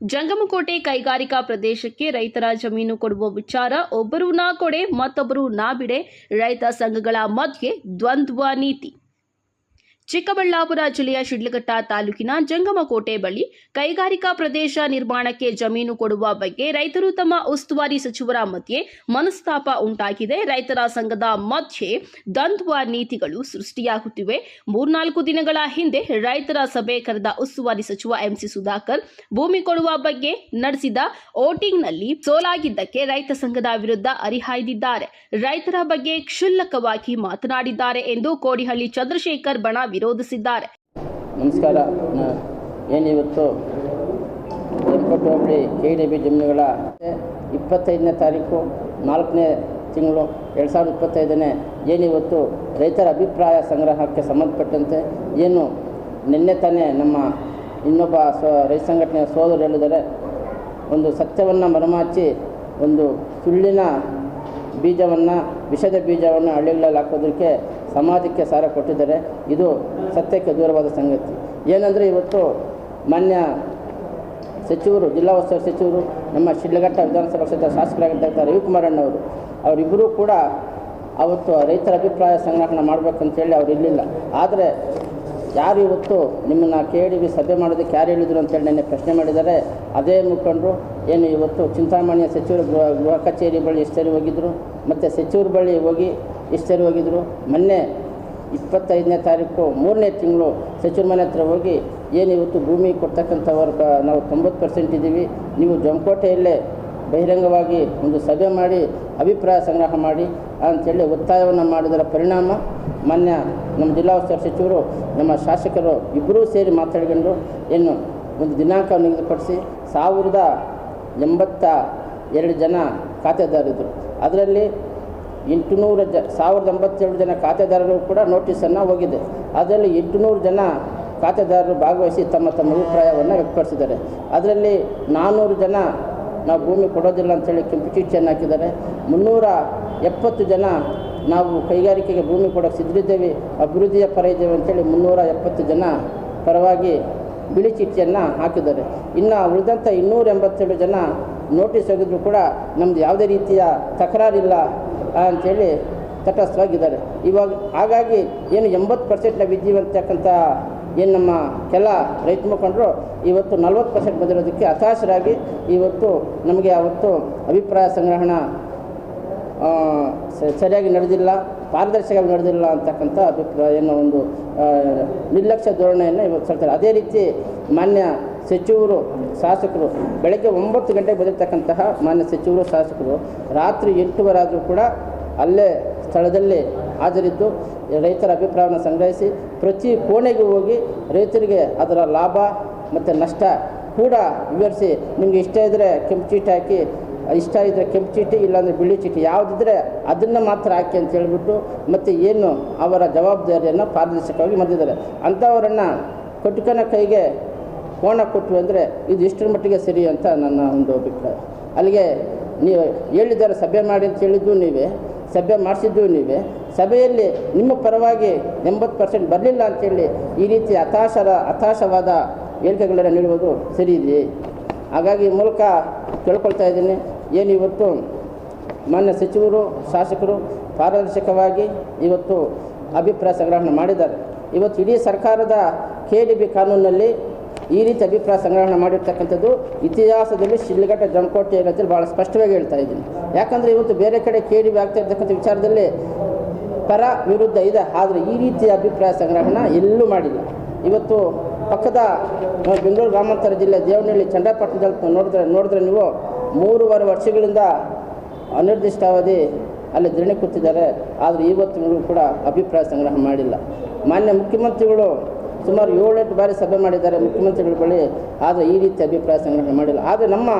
ಜಂಗಮಕೋಟೆ ಕೈಗಾರಿಕಾ ಪ್ರದೇಶಕ್ಕೆ ರೈತರ ಜಮೀನು ಕೊಡುವ ವಿಚಾರ, ಒಬ್ಬರು ನಾ ಕೊಡೆ, ಮತ್ತೊಬ್ಬರು ನಾ ಬಿಡೆ, ರೈತ ಸಂಘಗಳ ಮಧ್ಯೆ ದ್ವಂದ್ವ ನೀತಿ. ಚಿಕ್ಕಬಳ್ಳಾಪುರ ಜಿಲ್ಲೆಯ ಶಿಡ್ಲಘಟ್ಟ ತಾಲೂಕಿನ ಜಂಗಮಕೋಟೆ ಬಳಿ ಕೈಗಾರಿಕಾ ಪ್ರದೇಶ ನಿರ್ಮಾಣಕ್ಕೆ ಜಮೀನು ಕೊಡುವ ಬಗ್ಗೆ ರೈತರು ತಮ್ಮ ಉಸ್ತುವಾರಿ ಸಚಿವರ ಮಧ್ಯೆ ಮನಸ್ತಾಪ ಉಂಟಾಗಿದೆ. ರೈತರ ಸಂಘದ ಮಧ್ಯೆ ದ್ವಂದ್ವ ನೀತಿಗಳು ಸೃಷ್ಟಿಯಾಗುತ್ತಿವೆ. ಮೂರ್ನಾಲ್ಕು ದಿನಗಳ ಹಿಂದೆ ರೈತರ ಸಭೆ ಕರೆದ ಉಸ್ತುವಾರಿ ಸಚಿವ ಎಂಸಿ ಸುಧಾಕರ್, ಭೂಮಿ ಕೊಡುವ ಬಗ್ಗೆ ನಡೆಸಿದ ವೋಟಿಂಗ್ನಲ್ಲಿ ಸೋಲಾಗಿದ್ದಕ್ಕೆ ರೈತ ಸಂಘದ ವಿರುದ್ಧ ಹರಿಹಾಯ್ದಿದ್ದಾರೆ ರೈತರ ಬಗ್ಗೆ ಕ್ಷುಲ್ಲಕವಾಗಿ ಮಾತನಾಡಿದ್ದಾರೆ ಎಂದು ಕೋಡಿಹಳ್ಳಿ ಚಂದ್ರಶೇಖರ್ ಬಣ ವಿರೋಧಿಸಿದ್ದಾರೆ. ನಮಸ್ಕಾರ. ಏನಿವತ್ತು? ಜಂಪಟ್ಟು ಹೋಬಳಿ ಕೆ ಡಿ ಬಿ ಜಮೀನುಗಳ ಇಪ್ಪತ್ತೈದನೇ ತಾರೀಕು, ನಾಲ್ಕನೇ ತಿಂಗಳು, ಎರಡು ಸಾವಿರದ ಇಪ್ಪತ್ತೈದನೇ. ಏನಿವತ್ತು? ರೈತರ ಅಭಿಪ್ರಾಯ ಸಂಗ್ರಹಕ್ಕೆ ಸಂಬಂಧಪಟ್ಟಂತೆ ಏನು? ನಿನ್ನೆ ತಾನೇ ನಮ್ಮ ಇನ್ನೊಬ್ಬ ಸ್ವ, ರೈತ ಸಂಘಟನೆಯ ಸೋದರು ಹೇಳಿದರೆ ಒಂದು ಸತ್ಯವನ್ನು ಮರಮಾಚಿ, ಒಂದು ಸುಳ್ಳಿನ ಬೀಜವನ್ನು, ವಿಷದ ಬೀಜವನ್ನು ಹಳ್ಳಿಗಳಲ್ಲಿ ಹಾಕೋದಕ್ಕೆ ಸಮಾಜಕ್ಕೆ ಸಾರ ಕೊಟ್ಟಿದ್ದಾರೆ ಇದು ಸತ್ಯಕ್ಕೆ ದೂರವಾದ ಸಂಗತಿ. ಏನಂದರೆ ಇವತ್ತು ಮಾನ್ಯ ಸಚಿವರು, ಜಿಲ್ಲಾ ಉಸ್ತುವಾರಿ ಸಚಿವರು, ನಮ್ಮ ಶಿಡ್ಲಘಟ್ಟ ವಿಧಾನಸಭಾ ಕ್ಷೇತ್ರ ರವಿಕುಮಾರ್ ರವಿಕುಮಾರಣ್ಣವರು, ಅವರಿಬ್ಬರೂ ಕೂಡ ಅವತ್ತು ರೈತರ ಅಭಿಪ್ರಾಯ ಸಂಗ್ರಹಣೆ ಮಾಡಬೇಕಂತೇಳಿ ಅವರು ಇರಲಿಲ್ಲ. ಆದರೆ ಯಾರು ಇವತ್ತು ನಿಮ್ಮನ್ನು ಕೆ ಡಿ ಬಿ ಸಭೆ ಮಾಡೋದಕ್ಕೆ ಯಾರು ಹೇಳಿದರು ಅಂತೇಳಿ ನೆನ್ನೆ ಪ್ರಶ್ನೆ ಮಾಡಿದ್ದಾರೆ. ಅದೇ ಮುಖಂಡರು, ಏನು ಇವತ್ತು ಚಿಂತಾಮಣಿಯ ಸಚಿವರು ಗೃಹ ಗೃಹ ಕಚೇರಿ ಬಳಿ ಎಷ್ಟು ಹೋಗಿದ್ದರು ಮತ್ತು ಸಚಿವರ ಬಳಿ ಹೋಗಿ ಎಷ್ಟು ಹೋಗಿದ್ರು? ಮೊನ್ನೆ ಇಪ್ಪತ್ತೈದನೇ ತಾರೀಕು, ಮೂರನೇ ತಿಂಗಳು ಸಚಿವ ಮನೆ ಹತ್ರ ಹೋಗಿ, ಏನು ಇವತ್ತು ಭೂಮಿ ಕೊಡ್ತಕ್ಕಂಥವ್ರ ನಾವು ತೊಂಬತ್ತು ಪರ್ಸೆಂಟ್ ಇದ್ದೀವಿ. ನೀವು ಜಮಕೋಟೆಯಲ್ಲೇ ಬಹಿರಂಗವಾಗಿ ಒಂದು ಸಭೆ ಮಾಡಿ, ಅಭಿಪ್ರಾಯ ಸಂಗ್ರಹ ಮಾಡಿ ಅಂಥೇಳಿ ಒತ್ತಾಯವನ್ನು ಮಾಡಿದರ ಪರಿಣಾಮ ಮಾನ್ಯ ನಮ್ಮ ಜಿಲ್ಲಾ ಉಸ್ತುವಾರಿ ಸಚಿವರು, ನಮ್ಮ ಶಾಸಕರು ಇಬ್ಬರೂ ಸೇರಿ ಮಾತಾಡ್ಕೊಂಡು ಏನು ಒಂದು ದಿನಾಂಕ ನಿಗದಿಪಡಿಸಿ ಸಾವಿರದ ಎಂಬತ್ತ ಎರಡು ಜನ ಖಾತೆದಾರಿದ್ದರು ಅದರಲ್ಲಿ ಎಂಟುನೂರು ಜ, ಸಾವಿರದ ಎಂಬತ್ತೆರಡು ಜನ ಖಾತೆದಾರರು ಕೂಡ ನೋಟಿಸನ್ನು ಹೋಗಿದೆ. ಅದರಲ್ಲಿ ಎಂಟುನೂರು ಜನ ಖಾತೆದಾರರು ಭಾಗವಹಿಸಿ ತಮ್ಮ ತಮ್ಮ ಅಭಿಪ್ರಾಯವನ್ನು ವ್ಯಕ್ತಪಡಿಸಿದ್ದಾರೆ. ಅದರಲ್ಲಿ ನಾನ್ನೂರು ಜನ ನಾವು ಭೂಮಿ ಕೊಡೋದಿಲ್ಲ ಅಂತೇಳಿ ಚೀಟಿಯನ್ನು ಹಾಕಿದ್ದಾರೆ. ಮುನ್ನೂರ ಎಪ್ಪತ್ತು ಜನ ನಾವು ಕೈಗಾರಿಕೆಗೆ ಭೂಮಿ ಕೊಡೋಕ್ಕೆ ಸಿದ್ಧರಿದ್ದೇವೆ, ಅಭಿವೃದ್ಧಿಯ ಪರ ಇದ್ದೇವೆ ಅಂತೇಳಿ ಮುನ್ನೂರ ಎಪ್ಪತ್ತು ಜನ ಪರವಾಗಿ ಬಿಳಿ ಚೀಟಿಯನ್ನು ಹಾಕಿದ್ದಾರೆ. ಇನ್ನು ಉಳಿದಂಥ ಇನ್ನೂರ ಎಂಬತ್ತೆರಡು ಜನ ನೋಟಿಸ್ ಹೋಗಿದ್ರು ಕೂಡ ನಮ್ಮದು ಯಾವುದೇ ರೀತಿಯ ತಕರಾರಿಲ್ಲ. ಅಂಥೇಳಿ ತಟಸ್ಥವಾಗಿದ್ದಾರೆ ಇವಾಗ ಹಾಗಾಗಿ ಏನು ಎಂಬತ್ತು ಪರ್ಸೆಂಟ್ ನಾವು ಇದ್ದೀವಿ ಅಂತಕ್ಕಂಥ ಏನು ನಮ್ಮ ಕೆಲ ರೈತ ಮುಖಂಡರು ಇವತ್ತು ನಲ್ವತ್ತು ಪರ್ಸೆಂಟ್ ಬಂದಿರೋದಕ್ಕೆ ಹತಾಶರಾಗಿ ಇವತ್ತು ನಮಗೆ ಆವತ್ತು ಅಭಿಪ್ರಾಯ ಸಂಗ್ರಹಣ ಸರಿಯಾಗಿ ನಡೆದಿಲ್ಲ, ಪಾರದರ್ಶಕವಾಗಿ ನಡೆದಿಲ್ಲ ಅಂತಕ್ಕಂಥ ಅಭಿಪ್ರಾಯ ಏನೋ ಒಂದು ನಿರ್ಲಕ್ಷ್ಯ ಧೋರಣೆಯನ್ನು ಇವತ್ತು ಹೇಳ್ತಾರೆ ಅದೇ ರೀತಿ ಮಾನ್ಯ ಸಚಿವರು, ಶಾಸಕರು, ಬೆಳಗ್ಗೆ ಒಂಬತ್ತು ಗಂಟೆಗೆ ಬಂದಿರತಕ್ಕಂತಹ ಮಾನ್ಯ ಸಚಿವರು, ಶಾಸಕರು, ರಾತ್ರಿ ಎಂಟುವರಾದರೂ ಕೂಡ ಅಲ್ಲೇ ಸ್ಥಳದಲ್ಲಿ ಹಾಜರಿದ್ದು, ರೈತರ ಅಭಿಪ್ರಾಯವನ್ನು ಸಂಗ್ರಹಿಸಿ, ಪ್ರತಿ ಕೋಣೆಗೆ ಹೋಗಿ ರೈತರಿಗೆ ಅದರ ಲಾಭ ಮತ್ತು ನಷ್ಟ ಕೂಡ ವಿವರಿಸಿ, ನಿಮಗೆ ಇಷ್ಟ ಇದ್ದರೆ ಕೆಂಪು ಚೀಟಿ ಹಾಕಿ, ಇಷ್ಟ ಇದ್ದರೆ ಕೆಂಪು ಚೀಟಿ, ಇಲ್ಲಾಂದರೆ ಬಿಳಿ ಚೀಟಿ ಯಾವುದಿದ್ರೆ ಅದನ್ನು ಮಾತ್ರ ಹಾಕಿ ಅಂತ ಹೇಳಿಬಿಟ್ಟು ಮತ್ತು ಏನು ಅವರ ಜವಾಬ್ದಾರಿಯನ್ನು ಪಾರದರ್ಶಕವಾಗಿ ಮಾಡಿದ್ದಾರೆ ಅಂಥವರನ್ನು ಕಟುಕನ ಕೈಗೆ ಕೋಣ ಕೊಟ್ಟು ಅಂದರೆ ಇದು ಇಷ್ಟರ ಮಟ್ಟಿಗೆ ಸರಿ ಅಂತ ನನ್ನ ಒಂದು ಅಭಿಪ್ರಾಯ. ಅಲ್ಲಿಗೆ ನೀವು ಹೇಳಿದ್ದಾರೆ, ಸಭೆ ಮಾಡಿ ಅಂತ ಹೇಳಿದ್ದು ನೀವೇ, ಸಭೆ ಮಾಡಿಸಿದ್ದು ನೀವೇ. ಸಭೆಯಲ್ಲಿ ನಿಮ್ಮ ಪರವಾಗಿ ಎಂಬತ್ತು ಪರ್ಸೆಂಟ್ ಬರಲಿಲ್ಲ ಅಂತೇಳಿ ಈ ರೀತಿ ಹತಾಶರ, ಹತಾಶವಾದ ಹೇಳಿಕೆಗಳನ್ನು ನೀಡುವುದು ಸರಿ ಇದೆಯೇ? ಹಾಗಾಗಿ ಮೂಲಕ ಕೇಳ್ಕೊಳ್ತಾ ಇದ್ದೀನಿ. ಏನು ಇವತ್ತು ಮಾನ್ಯ ಸಚಿವರು, ಶಾಸಕರು ಪಾರದರ್ಶಕವಾಗಿ ಇವತ್ತು ಅಭಿಪ್ರಾಯ ಸಂಗ್ರಹಣೆ ಮಾಡಿದ್ದಾರೆ. ಇವತ್ತು ಇಡೀ ಸರ್ಕಾರದ ಕೆ ಡಿ ಬಿ ಕಾನೂನಿನಲ್ಲಿ ಈ ರೀತಿ ಅಭಿಪ್ರಾಯ ಸಂಗ್ರಹಣೆ ಮಾಡಿರ್ತಕ್ಕಂಥದ್ದು ಇತಿಹಾಸದಲ್ಲಿ ಶಿಲ್ಘಟ್ಟ ಜಮಕೋಟೆ ಅನ್ನೋದ್ರಲ್ಲಿ ಭಾಳ ಸ್ಪಷ್ಟವಾಗಿ ಹೇಳ್ತಾ ಇದ್ದೀನಿ. ಯಾಕಂದರೆ ಇವತ್ತು ಬೇರೆ ಕಡೆ ಕೇಳಿ ಆಗ್ತಾ ಇರ್ತಕ್ಕಂಥ ವಿಚಾರದಲ್ಲಿ ಪರ ವಿರುದ್ಧ ಇದೆ. ಆದರೆ ಈ ರೀತಿಯ ಅಭಿಪ್ರಾಯ ಸಂಗ್ರಹಣ ಎಲ್ಲೂ ಮಾಡಿಲ್ಲ. ಇವತ್ತು ಪಕ್ಕದ ಬೆಂಗಳೂರು ಗ್ರಾಮಾಂತರ ಜಿಲ್ಲೆ ದೇವನಹಳ್ಳಿ ಚಂದ್ರಪಟ್ಟಣದಲ್ಲಿ ನೋಡಿದ್ರೆ ನೋಡಿದ್ರೆ ನೀವು ಮೂರುವರೆ ವರ್ಷಗಳಿಂದ ಅನಿರ್ದಿಷ್ಟಾವಧಿ ಅಲ್ಲಿ ಧರಣಿ ಕೂತಿದ್ದಾರೆ. ಆದರೆ ಇವತ್ತಿನವರೆಗೂ ಕೂಡ ಅಭಿಪ್ರಾಯ ಸಂಗ್ರಹ ಮಾಡಿಲ್ಲ. ಮಾನ್ಯ ಮುಖ್ಯಮಂತ್ರಿಗಳು ಸುಮಾರು ಏಳೆಂಟು ಬಾರಿ ಸಭೆ ಮಾಡಿದ್ದಾರೆ ಮುಖ್ಯಮಂತ್ರಿಗಳ ಬಳಿ. ಆದರೆ ಈ ರೀತಿ ಅಭಿಪ್ರಾಯ ಸಂಗ್ರಹಣೆ ಮಾಡಿಲ್ಲ. ಆದರೆ ನಮ್ಮ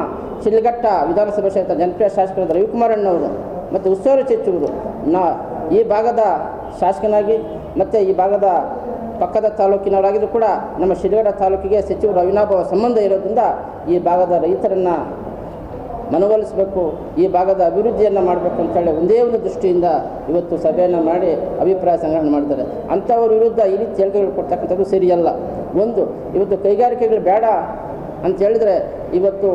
ಶಿಲ್ಘಟ್ಟ ವಿಧಾನಸಭಾ ಕ್ಷೇತ್ರ ಜನಪ್ರಿಯ ಶಾಸಕರಾದ ರವಿಕುಮಾರಣ್ಣವರು ಮತ್ತು ಉಸ್ತುವಾರಿ ಸಚಿವರು, ನಾ ಈ ಭಾಗದ ಶಾಸಕನಾಗಿ ಮತ್ತು ಈ ಭಾಗದ ಪಕ್ಕದ ತಾಲೂಕಿನವರಾಗಿದ್ದರೂ ಕೂಡ ನಮ್ಮ ಶಿಲ್ಘಟ್ಟ ತಾಲೂಕಿಗೆ ಸಚಿವರು ಅವಿನಾಭಾವ ಸಂಬಂಧ ಇರೋದ್ರಿಂದ ಈ ಭಾಗದ ರೈತರನ್ನು ಮನವೊಲಿಸಬೇಕು, ಈ ಭಾಗದ ಅಭಿವೃದ್ಧಿಯನ್ನು ಮಾಡಬೇಕು ಅಂತೇಳಿ ಒಂದೇ ಒಂದು ದೃಷ್ಟಿಯಿಂದ ಇವತ್ತು ಸಭೆಯನ್ನು ಮಾಡಿ ಅಭಿಪ್ರಾಯ ಸಂಗ್ರಹಣೆ ಮಾಡ್ತಾರೆ. ಅಂಥವ್ರ ವಿರುದ್ಧ ಈ ರೀತಿ ಹೇಳಿಕೆಗಳು ಕೊಡ್ತಕ್ಕಂಥದ್ದು ಸರಿಯಲ್ಲ. ಒಂದು, ಇವತ್ತು ಕೈಗಾರಿಕೆಗಳು ಬೇಡ ಅಂತ ಹೇಳಿದ್ರೆ ಇವತ್ತು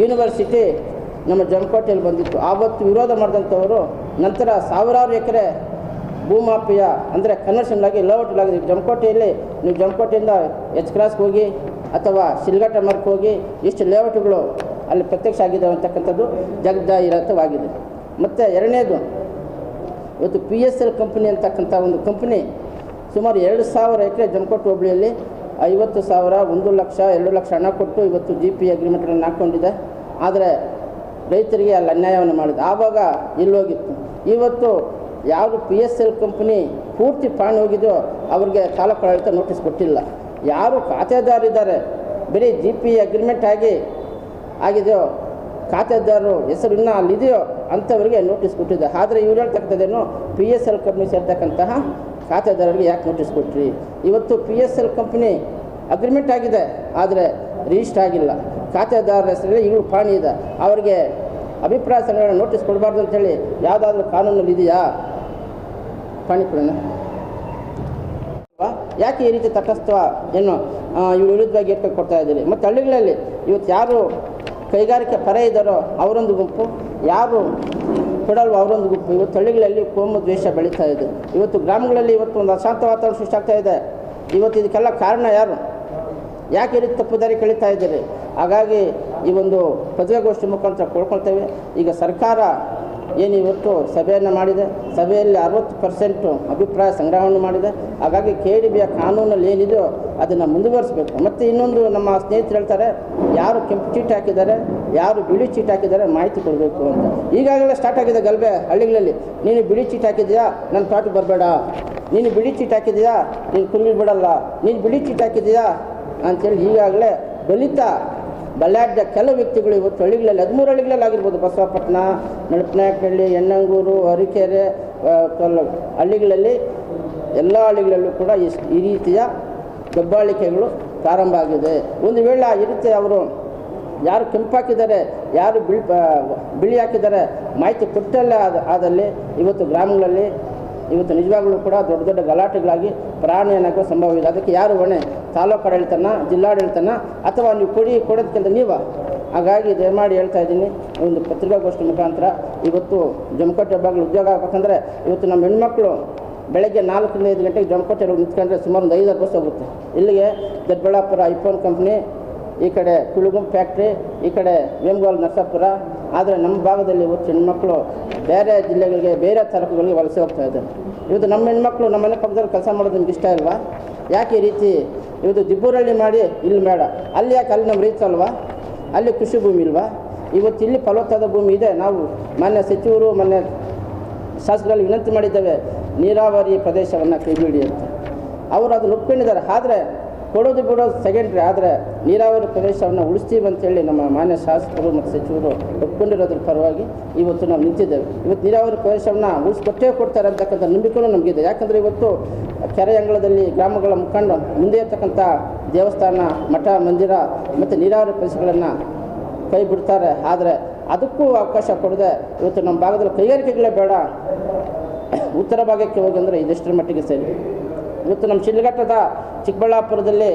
ಯೂನಿವರ್ಸಿಟಿ ನಮ್ಮ ಜಮಕೋಟೆಯಲ್ಲಿ ಬಂದಿತ್ತು. ಆವತ್ತು ವಿರೋಧ ಮಾಡಿದಂಥವರು ನಂತರ ಸಾವಿರಾರು ಎಕರೆ ಭೂಮಾಪಿಯ ಅಂದರೆ ಕನ್ವರ್ಷನ್ ಆಗಿ ಲೇಔಟ್ ಆಗಿದೆ ಜಮಕೋಟೆಯಲ್ಲಿ ನೀವು ಜಮಕೋಟೆಯಿಂದ ಎಚ್ ಕ್ರಾಸ್ಗೆ ಹೋಗಿ ಅಥವಾ ಶಿಲ್ಘಟ್ಟ ಮರ್ಕ್ ಹೋಗಿ ಇಷ್ಟು ಲೇಔಟ್ಗಳು ಅಲ್ಲಿ ಪ್ರತ್ಯಕ್ಷ ಆಗಿದೆ ಅಂತಕ್ಕಂಥದ್ದು ಜಗಜ್ಜಾಹಿರಾತವಾಗಿದೆ ಮತ್ತು ಎರಡನೇದು, ಇವತ್ತು ಪಿ ಎಸ್ ಎಲ್ ಕಂಪ್ನಿ ಅಂತಕ್ಕಂಥ ಒಂದು ಕಂಪ್ನಿ ಸುಮಾರು ಎರಡು ಸಾವಿರ ಎಕರೆ ಜಮಕೋಟ್ ಹೋಬಳಿಯಲ್ಲಿ ಐವತ್ತು ಸಾವಿರ, ಒಂದು ಲಕ್ಷ, ಎರಡು ಲಕ್ಷ ಹಣ ಕೊಟ್ಟು ಇವತ್ತು ಜಿ ಪಿ ಅಗ್ರಿಮೆಂಟ್ಗಳನ್ನು ಹಾಕ್ಕೊಂಡಿದೆ ಆದರೆ ರೈತರಿಗೆ ಅಲ್ಲಿ ಅನ್ಯಾಯವನ್ನು ಮಾಡಿದೆ. ಆವಾಗ ಇಲ್ಲೋಗಿತ್ತು. ಇವತ್ತು ಯಾವುದು ಪಿ ಎಸ್ ಎಲ್ ಕಂಪ್ನಿ ಪೂರ್ತಿ ಪಾಣಿ ಹೋಗಿದೆಯೋ ಅವ್ರಿಗೆ ತಾಲೂಕು ನೋಟಿಸ್ ಕೊಟ್ಟಿಲ್ಲ. ಯಾರು ಖಾತೆದಾರಿದ್ದಾರೆ? ಬರೀ ಜಿ ಪಿ ಅಗ್ರಿಮೆಂಟ್ ಆಗಿ ಆಗಿದೆಯೋ, ಖಾತೆದಾರರು ಹೆಸರು ಇನ್ನೂ ಅಲ್ಲಿದೆಯೋ ಅಂಥವರಿಗೆ ನೋಟಿಸ್ ಕೊಟ್ಟಿದೆ ಆದರೆ ಇವ್ರು ಹೇಳ್ತಕ್ಕಂಥದ್ದೇನು ಪಿ ಎಸ್ ಎಲ್ ಕಂಪ್ನಿ ಸೇರ್ತಕ್ಕಂತಹ ಖಾತೆದಾರರಿಗೆ ಯಾಕೆ ನೋಟಿಸ್ ಕೊಟ್ರಿ? ಇವತ್ತು P S L company agreement ಆಗಿದೆ, ಆದರೆ ರಿಜಿಸ್ಟರ್ ಆಗಿಲ್ಲ. ಖಾತೆದಾರರ ಹೆಸರಲ್ಲಿ ಇವರು ಪಾಣಿ ಇದೆ. ಅವರಿಗೆ ಅಭಿಪ್ರಾಯ ಸಂಗ್ರಹ ನೋಟಿಸ್ ಕೊಡಬಾರ್ದು ಅಂತೇಳಿ ಯಾವುದಾದ್ರೂ ಕಾನೂನಲ್ಲಿ ಇದೆಯಾ? ಪಾಣಿ ಕೊಡೋಣ. ಯಾಕೆ ಈ ರೀತಿ ತಟಸ್ಥ, ಏನು ಇವ್ರ ವಿರುದ್ಧವಾಗಿ ಏರ್ಕೆ ಕೊಡ್ತಾ ಇದ್ದೀರಿ? ಮತ್ತು ಹಳ್ಳಿಗಳಲ್ಲಿ ಇವತ್ತು ಯಾರು ಕೈಗಾರಿಕೆ ಪರ ಇದ್ದಾರೋ ಅವರೊಂದು ಗುಂಪು, ಯಾರು ಕೊಡಲ್ವ ಅವರೊಂದು ಗುಂಪು. ಇವತ್ತು ಹಳ್ಳಿಗಳಲ್ಲಿ ಕೋಮು ದ್ವೇಷ ಬೆಳೀತಾ ಇದೆ. ಇವತ್ತು ಗ್ರಾಮಗಳಲ್ಲಿ ಇವತ್ತು ಒಂದು ಅಶಾಂತ ವಾತಾವರಣ ಸೃಷ್ಟಿಯಾಗ್ತಾ ಇದೆ. ಇವತ್ತು ಇದಕ್ಕೆಲ್ಲ ಕಾರಣ ಯಾರು? ಯಾಕೆ ರೀತಿ ತಪ್ಪು ದಾರಿ ಕಳೀತಾ ಇದ್ದೀರಿ? ಹಾಗಾಗಿ ಈ ಒಂದು ಪತ್ರಿಕಾಗೋಷ್ಠಿ ಮುಖಾಂತರ ಕೊಡ್ಕೊಳ್ತೇವೆ. ಈಗ ಸರ್ಕಾರ ಏನು ಇವತ್ತು ಸಭೆಯನ್ನು ಮಾಡಿದೆ? ಸಭೆಯಲ್ಲಿ ಅರವತ್ತು ಪರ್ಸೆಂಟು ಅಭಿಪ್ರಾಯ ಸಂಗ್ರಹವನ್ನು ಮಾಡಿದೆ. ಹಾಗಾಗಿ ಕೆ ಡಿ ಬಿಯ ಕಾನೂನಲ್ಲಿ ಏನಿದೆಯೋ ಅದನ್ನು ಮುಂದುವರಿಸಬೇಕು. ಮತ್ತು ಇನ್ನೊಂದು ನಮ್ಮ ಸ್ನೇಹಿತರು ಹೇಳ್ತಾರೆ, ಯಾರು ಕೆಂಪು ಚೀಟ್ ಹಾಕಿದ್ದಾರೆ, ಯಾರು ಬಿಳಿ ಚೀಟ್ ಹಾಕಿದ್ದಾರೆ ಮಾಹಿತಿ ಕೊಡಬೇಕು ಅಂತ. ಈಗಾಗಲೇ ಸ್ಟಾರ್ಟ್ ಆಗಿದೆ ಗಲ್ಬೆ ಹಳ್ಳಿಗಳಲ್ಲಿ. ನೀನು ಬಿಳಿ ಚೀಟ್ ಹಾಕಿದ್ಯಾ ನನ್ನ ತೋಟಕ್ಕೆ ಬರಬೇಡ. ನೀನು ಬಿಳಿ ಚೀಟ್ ಹಾಕಿದ್ಯಾ ನೀನು ಬಿಡಲ್ಲ. ನೀನು ಬಿಳಿ ಚೀಟ್ ಹಾಕಿದ್ಯಾ ಅಂತೇಳಿ ಈಗಾಗಲೇ ದಲಿತ ಬಲ್ಲಾಡ್ಯ ಕೆಲವು ವ್ಯಕ್ತಿಗಳು ಇವತ್ತು ಹಳ್ಳಿಗಳಲ್ಲಿ ಹದಿಮೂರು ಹಳ್ಳಿಗಳಲ್ಲಿ ಆಗಿರ್ಬೋದು. ಬಸವಪಟ್ಟಣ ನಳಪನಾಯಕಹಳ್ಳಿ ಎಣ್ಣಂಗೂರು ಹರಿಕೆರೆ ಆ, ಹಳ್ಳಿಗಳಲ್ಲಿ ಎಲ್ಲ ಹಳ್ಳಿಗಳಲ್ಲೂ ಕೂಡ ಈ ರೀತಿಯ ದಬ್ಬಾಳಿಕೆಗಳು ಪ್ರಾರಂಭ ಆಗಿದೆ. ಒಂದು ವೇಳೆ ಈ ರೀತಿ ಅವರು ಯಾರು ಕೆಂಪಾಕಿದ್ದಾರೆ ಯಾರು ಬಿಳಿ ಬಿಳಿ ಹಾಕಿದ್ದಾರೆ ಮಾಹಿತಿ ಕೊಟ್ಟಲ್ಲ ಆದ ಆದಲ್ಲಿ ಇವತ್ತು ಗ್ರಾಮಗಳಲ್ಲಿ ಇವತ್ತು ನಿಜವಾಗ್ಲೂ ಕೂಡ ದೊಡ್ಡ ದೊಡ್ಡ ಗಲಾಟೆಗಳಾಗಿ ಪ್ರಾಣಿಯನ್ನಾಗೋ ಸಂಭವ ಇದೆ ಅದಕ್ಕೆ ಯಾರು ಹೊಣೆ? ತಾಲೂಕು ಆಡಳಿತನ, ಜಿಲ್ಲಾಡಳಿತನ ಅಥವಾ ನೀವು ಕೊಡಿ, ಕೊಡೋದಕ್ಕಿಂತ ನೀವು. ಹಾಗಾಗಿ ದಯಮಾಡಿ ಹೇಳ್ತಾ ಇದ್ದೀನಿ, ಒಂದು ಪತ್ರಿಕಾಗೋಷ್ಠಿ ಮುಖಾಂತರ ಇವತ್ತು ಜಮಕಟ್ಟೆ ಹಬ್ಬಗಳು ಉದ್ಯೋಗ ಆಗ್ಬೇಕಂದ್ರೆ ಇವತ್ತು ನಮ್ಮ ಹೆಣ್ಮಕ್ಳು ಬೆಳಗ್ಗೆ ನಾಲ್ಕರಿಂದ ಐದು ಗಂಟೆಗೆ ಜಮಕಟ್ಟೆ ನಿಂತ್ಕೊಂಡ್ರೆ ಸುಮಾರು ಒಂದು ಐದಾರು ಬಸ್ ಹೋಗುತ್ತೆ. ಇಲ್ಲಿಗೆ ದೊಡ್ಡಬಳ್ಳಾಪುರ, ಐಫೋನ್ ಕಂಪ್ನಿ, ಈ ಕಡೆ ಕುಳುಗುಂ ಫ್ಯಾಕ್ಟ್ರಿ, ಈ ಕಡೆ ವೇಮಗೋಲ್ ನರಸಾಪುರ. ಆದರೆ ನಮ್ಮ ಭಾಗದಲ್ಲಿ ಇವತ್ತು ಹೆಣ್ಮಕ್ಳು ಬೇರೆ ಜಿಲ್ಲೆಗಳಿಗೆ, ಬೇರೆ ತಾಲೂಕುಗಳಿಗೆ ವಲಸೆ ಹೋಗ್ತಾ ಇದ್ದಾರೆ. ಇವತ್ತು ನಮ್ಮ ಹೆಣ್ಮಕ್ಳು ನಮ್ಮ ಮನೆ ಪಕ್ಕದಲ್ಲಿ ಕೆಲಸ ಮಾಡೋದು ನಿಮ್ಗೆ ಇಷ್ಟ ಇಲ್ವಾ ಯಾಕೆ ಈ ರೀತಿ ಇವತ್ತು ದಿಬ್ಬೂರಳ್ಳಿ ಮಾಡಿ ಇಲ್ಲಿ ಬೇಡ. ಅಲ್ಲಿ ಯಾಕೆ ಅಲ್ಲಿ ನಮ್ಮ ರೈತ ಅಲ್ವಾ? ಅಲ್ಲಿ ಕೃಷಿ ಭೂಮಿ ಇಲ್ವಾ? ಇವತ್ತು ಇಲ್ಲಿ ಫಲವತ್ತಾದ ಭೂಮಿ ಇದೆ. ನಾವು ಮಾನ್ಯ ಸಚಿವರು ಮೊನ್ನೆ ಶಾಸಕರಲ್ಲಿ ವಿನಂತಿ ಮಾಡಿದ್ದೇವೆ, ನೀರಾವರಿ ಪ್ರದೇಶವನ್ನು ಕೈಬಿಡಿ ಅಂತ. ಅವರು ಅದನ್ನು ಒಪ್ಕೊಂಡಿದ್ದಾರೆ. ಆದರೆ ಕೊಡೋದು ಬಿಡೋದು ಸೆಕೆಂಡ್ರಿ, ಆದರೆ ನೀರಾವರಿ ಪ್ರದೇಶವನ್ನು ಉಳಿಸ್ತೀವಿ ಅಂತೇಳಿ ನಮ್ಮ ಮಾನ್ಯ ಶಾಸಕರು ಮತ್ತು ಸಚಿವರು ಒಪ್ಕೊಂಡಿರೋದ್ರ ಪರವಾಗಿ ಇವತ್ತು ನಾವು ನಿಂತಿದ್ದೇವೆ. ಇವತ್ತು ನೀರಾವರಿ ಪ್ರದೇಶವನ್ನು ಉಳಿಸ್ಕೊಟ್ಟೇ ಕೊಡ್ತಾರೆ ಅಂತಕ್ಕಂಥ ನಂಬಿಕೆನೂ ನಮಗಿದೆ. ಯಾಕಂದರೆ ಇವತ್ತು ಕೆರೆ ಅಂಗಳದಲ್ಲಿ ಗ್ರಾಮಗಳ ಮುಖಂಡ ಮುಂದೆ ಇರ್ತಕ್ಕಂಥ ದೇವಸ್ಥಾನ, ಮಠ, ಮಂದಿರ ಮತ್ತು ನೀರಾವರಿ ಪ್ರದೇಶಗಳನ್ನು ಕೈ ಬಿಡ್ತಾರೆ. ಆದರೆ ಅದಕ್ಕೂ ಅವಕಾಶ ಕೊಡದೆ ಇವತ್ತು ನಮ್ಮ ಭಾಗದಲ್ಲಿ ಕೈಗಾರಿಕೆಗಳೇ ಬೇಡ. ಉತ್ತರ ಭಾಗಕ್ಕೆ ಹೋಗಿ ಅಂದರೆ ಇದೆಷ್ಟರ ಮಟ್ಟಿಗೆ ಸರಿ? ಇವತ್ತು ನಮ್ಮ ಶಿಲ್ಘಟ್ಟದ ಚಿಕ್ಕಬಳ್ಳಾಪುರದಲ್ಲಿ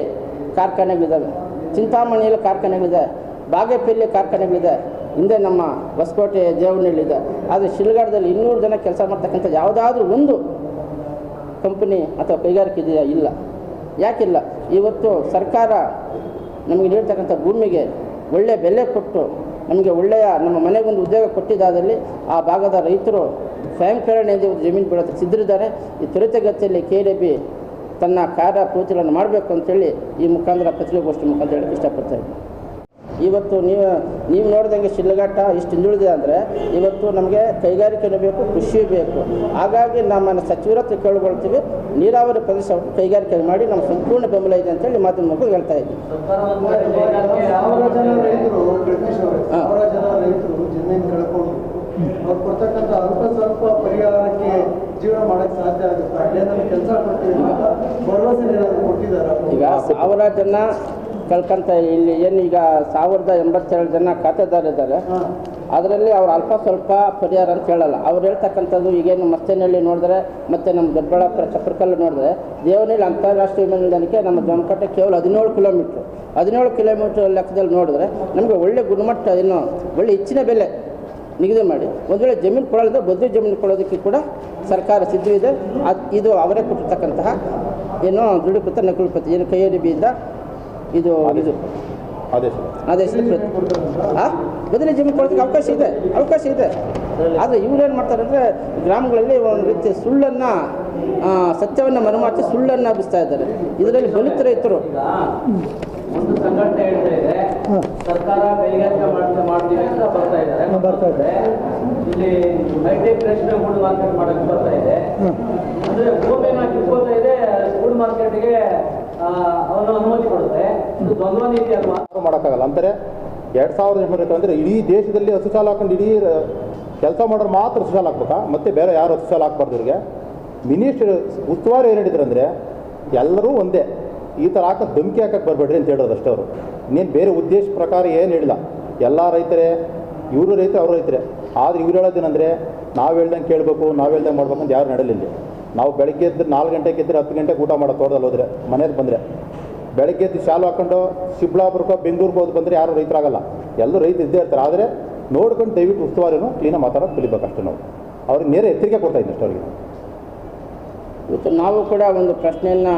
ಕಾರ್ಖಾನೆಗಳಿದ್ದಾವೆ. ಚಿಂತಾಮಣಿಯಲ್ಲಿ ಕಾರ್ಖಾನೆಗಳಿದೆ. ಬಾಗೇಪಲ್ಲಿ ಕಾರ್ಖಾನೆಗಳಿದೆ. ಹಿಂದೆ ನಮ್ಮ ಹೊಸಕೋಟೆ ದೇವನಹಳ್ಳಿದೆ ಆದರೆ ಶಿಲ್ಘಟ್ಟದಲ್ಲಿ ಇನ್ನೂರು ಜನ ಕೆಲಸ ಮಾಡ್ತಕ್ಕಂಥ ಯಾವುದಾದ್ರೂ ಒಂದು ಕಂಪನಿ ಅಥವಾ ಕೈಗಾರಿಕೆ ಇದೆಯಾ? ಇಲ್ಲ. ಯಾಕಿಲ್ಲ? ಇವತ್ತು ಸರ್ಕಾರ ನಮಗೆ ನೀಡ್ತಕ್ಕಂಥ ಭೂಮಿಗೆ ಒಳ್ಳೆಯ ಬೆಲೆ ಕೊಟ್ಟು ನಮಗೆ ಒಳ್ಳೆಯ ನಮ್ಮ ಮನೆಗೊಂದು ಉದ್ಯೋಗ ಕೊಟ್ಟಿದ್ದಾದಲ್ಲಿ ಆ ಭಾಗದ ರೈತರು ಸ್ವಯಂ ಪ್ರೇರಣೆಯಿಂದ ಇವತ್ತು ಜಮೀನು ಬೆಳೆದ ಸಿದ್ಧರಿದ್ದಾರೆ. ಈ ತ್ವರಿತಗತಿಯಲ್ಲಿ ಕೆ ಡಿ ಬಿ ತನ್ನ ಕಾರ್ಯ ಕಾರ್ಯಪ್ರವೃತ್ತಿಗಳನ್ನು ಮಾಡಬೇಕು ಅಂತೇಳಿ ಈ ಮುಖಾಂತರ ಪತ್ರಿಕಾಗೋಷ್ಠಿ ಮುಖಾಂತರ ಹೇಳಕ್ಕೆ ಇಷ್ಟಪಡ್ತಾ ಇದ್ದೀನಿ. ಇವತ್ತು ನೀವು ನೀವು ನೋಡಿದಂಗೆ ಶಿಲ್ಘಟ್ಟ ಇಷ್ಟು ಹಿಂದುಳಿದೆ ಅಂದರೆ ಇವತ್ತು ನಮಗೆ ಕೈಗಾರಿಕೆನೂ ಬೇಕು ಕೃಷಿ ಬೇಕು. ಹಾಗಾಗಿ ನಮ್ಮನ್ನು ಸಚಿವರ ಹತ್ರ ಕೇಳ್ಕೊಳ್ತೀವಿ. ನೀರಾವರಿ ಪ್ರದೇಶ ಕೈಗಾರಿಕೆ ಮಾಡಿ ನಮ್ಮ ಸಂಪೂರ್ಣ ಬೆಂಬಲ ಇದೆ ಅಂತೇಳಿ ಮಾಧ್ಯಮ ಮಕ್ಕಳು ಹೇಳ್ತಾ ಇದ್ದೀವಿ ಅವರು ಕೊಡ್ತಕ್ಕಂಥ ಅಲ್ಪ ಸ್ವಲ್ಪ ಪರಿಹಾರಕ್ಕೆ ಜೀವನ ಮಾಡಕ್ಕೆ ಸಾಧ್ಯ ಅಲ್ಲೇನಾದ್ರು ಕೆಲಸ ಕೊಡ್ತೀವಿ ಅಂತ ಭರವಸೆ ಏನಾದ್ರು ಕೊಟ್ಟಿದ್ದಾರಾ ಈಗ ಸಾವಿರ ಜನ ಕಳ್ಕೊಂತ ಇಲ್ಲಿ ಏನು ಈಗ ಸಾವಿರದ ಎಂಬತ್ತೆರಡು ಜನ ಖಾತೆದಾರ ಇದ್ದಾರೆ ಅದರಲ್ಲಿ ಅವ್ರು ಅಲ್ಪ ಸ್ವಲ್ಪ ಪರಿಹಾರ ಅಂತ ಹೇಳಲ್ಲ. ಅವ್ರು ಹೇಳ್ತಕ್ಕಂಥದ್ದು ಈಗೇನು ಮಸ್ತೇನಹಳ್ಳಿ ನೋಡಿದ್ರೆ ಮತ್ತೆ ನಮ್ಮ ದೊಡ್ಡಬಳ್ಳಾಪುರ ಚಪ್ರಕಲ್ಲು ನೋಡಿದ್ರೆ ದೇವನಹಳ್ಳಿ ಅಂತಾರಾಷ್ಟ್ರೀಯ ವಿಮಾನ ನಿಲ್ದಾಣಕ್ಕೆ ನಮ್ಮ ಜಮಕಟ್ಟೆ ಕೇವಲ ಹದಿನೇಳು ಕಿಲೋಮೀಟ್ರ್. ಹದಿನೇಳು ಕಿಲೋಮೀಟ್ರ್ ಲೆಕ್ಕದಲ್ಲಿ ನೋಡಿದ್ರೆ ನಮಗೆ ಒಳ್ಳೆ ಗುಣಮಟ್ಟ ಏನು ಒಳ್ಳೆ ಹೆಚ್ಚಿನ ಬೆಲೆ ನಿಗದಿ ಮಾಡಿ. ಒಂದು ವೇಳೆ ಜಮೀನು ಕೊಡೋದ್ರೆ ಬದ್ದು ಜಮೀನು ಕೊಡೋದಕ್ಕೆ ಕೂಡ ಸರ್ಕಾರ ಸಿದ್ಧವಿದೆ. ಅದು ಇದು ಅವರೇ ಕೊಟ್ಟಿರ್ತಕ್ಕಂತಹ ಏನು ದೃಢಪುತ್ರ ನಕಲುಪತಿ ಏನು ಕೈಯಲ್ಲಿ ಬೀದ ಇದು ಇದು ಆದೇಶ. ಆದೇಶದ ಪ್ರತಿ ಹಾಂ ಬದಲಿ ಜಮೀನು ಕೊಡೋದಕ್ಕೆ ಅವಕಾಶ ಇದೆ ಅವಕಾಶ ಇದೆ. ಆದರೆ ಇವ್ರು ಏನು ಮಾಡ್ತಾರೆ ಅಂದರೆ ಗ್ರಾಮಗಳಲ್ಲಿ ಒಂದು ರೀತಿ ಸುಳ್ಳನ್ನು ಸತ್ಯವನ್ನು ಮರುಮಾಚಿ ಸುಳ್ಳನ್ನು ಹಬ್ಬಿಸ್ತಾ ಇದ್ದಾರೆ. ಇದರಲ್ಲಿ ದಲಿತ ರೈತರು ಒಂದು ಸಂಘಟನೆ ಹೇಳ್ತಾ ಇದೆ ಸರ್ಕಾರ ಕೈಗಾರಿಕೆ ಮಾಡ್ತಾ ಮಾಡ್ತೀವಿ ಅಂತ ಬರ್ತಾ ಇದ್ದಾರೆ. ಬರ್ತಾ ಇದೆ. ಇಲ್ಲಿ ಬರ್ತಾ ಇದೆ. ಅಂದ್ರೆ ಭೂಮಿನ ಮಾರ್ಕೆಟ್ಗೆ ಅವನು ಅನುಮತಿ ಕೊಡುತ್ತೆ. ದ್ವಂದ್ವ ನೀತಿ ಅಲ್ವಾ ಮಾಡೋಕ್ಕಾಗಲ್ಲ. ಅಂತಾರೆ ಎರಡು ಸಾವಿರದ ಎಂಟುನೂರ ಅಂದರೆ ಇಡೀ ದೇಶದಲ್ಲಿ ಹಸು ಸಾಲ ಹಾಕೊಂಡು ಇಡೀ ಕೆಲಸ ಮಾಡೋರು ಮಾತ್ರ ಹಸು ಸಾಲ ಹಾಕ್ಬೇಕಾ? ಮತ್ತೆ ಬೇರೆ ಯಾರು ಹಸು ಸಾಲ ಹಾಕ್ಬಾರ್ದು ಇವ್ರಿಗೆ? ಮಿನಿಸ್ಟರ್ ಉಸ್ತುವಾರಿ ಏನು ಹೇಳಿದ್ರು ಅಂದರೆ ಎಲ್ಲರೂ ಒಂದೇ. ಈ ಥರ ಹಾಕೋದು ಧಮಕಿ ಹಾಕಕ್ಕೆ ಬರಬೇಡ್ರಿ ಅಂತ ಹೇಳೋದು ಅಷ್ಟೇ ಅವರು. ಇನ್ನೇನು ಬೇರೆ ಉದ್ದೇಶ ಪ್ರಕಾರ ಏನು ಹೇಳಿಲ್ಲ. ಎಲ್ಲ ರೈತರೇ, ಇವರು ರೈತರು ಅವರು ರೈತರೇ. ಆದರೆ ಇವ್ರು ಹೇಳೋದೇನೆಂದರೆ ನಾವು ಹೇಳ್ದಂಗೆ ಕೇಳಬೇಕು, ನಾವು ಹೇಳ್ದಂಗೆ ಮಾಡ್ಬೇಕು ಅಂತ ಯಾರು ನಡೆಯಲಿಲ್ಲ ನಾವು ಬೆಳಗ್ಗೆ ಎದ್ದು ನಾಲ್ಕು ಗಂಟೆಗೆ ಎದ್ದರೆ ಹತ್ತು ಗಂಟೆಗೆ ಊಟ ಮಾಡೋ ತೋಟದಲ್ಲಿ ಹೋದರೆ ಮನೆಯಲ್ಲಿ ಬಂದರೆ, ಬೆಳಗ್ಗೆ ಎದ್ದು ಶಾಲು ಹಾಕೊಂಡು ಶಿಬ್ಲಾಪುರಕ್ಕೆ ಬೆಂಗಳೂರಿಗೆ ಹೋದ್ ಬಂದರೆ ಯಾರು ರೈತರಾಗಲ್ಲ. ಎಲ್ಲರೂ ರೈತರು ಇದ್ದೇ ಇರ್ತಾರೆ. ಆದರೆ ನೋಡ್ಕೊಂಡು ದಯವಿಟ್ಟು ಉಸ್ತುವಾರಿನೂ ಕ್ಲೀನಾಗಿ ಮಾತಾಡೋದು ಕಲಿಬೇಕಷ್ಟು ನಾವು. ಅವ್ರಿಗೆ ನೇರ ಎಚ್ಚರಿಕೆ ಕೊಡ್ತಾ ಇದ್ದೀನಿ ಅವ್ರಿಗೆ. ಇವತ್ತು ನಾವು ಕೂಡ ಒಂದು ಪ್ರಶ್ನೆಯನ್ನು